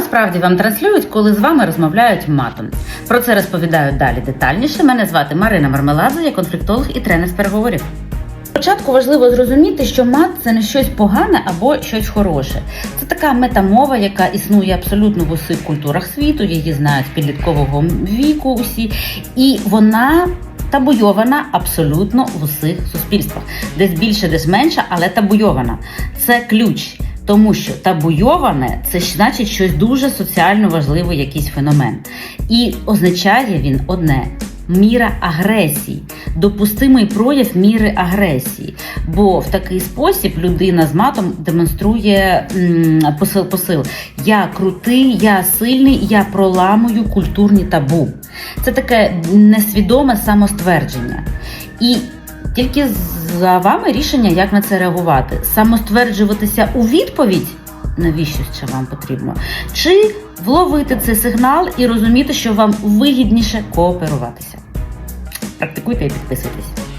насправді вам транслюють, коли з вами розмовляють матом? Про це розповідаю далі детальніше. Мене звати Марина Мармеладзе, я конфліктолог і тренер з переговорів. Спочатку важливо зрозуміти, що мат це не щось погане або щось хороше. Це така метамова, яка існує абсолютно в усіх культурах світу, її знають з підліткового віку усі, і вона. Табуйована абсолютно в усіх суспільствах, десь більше, десь менше, але табуйована. Це ключ, тому що табуйоване це значить щось дуже соціально важливий якийсь феномен. І означає він одне: міра агресії, допустимий прояв міри агресії. Бо в такий спосіб людина з матом демонструє посил, посил. Я крутий, я сильний, я проламую культурні табу. Це таке несвідоме самоствердження. І тільки за вами рішення, як на це реагувати. Самостверджуватися у відповідь, навіщо ще вам потрібно, чи вловити цей сигнал і розуміти, що вам вигідніше кооперуватися. Практикуйте і підписуйтесь.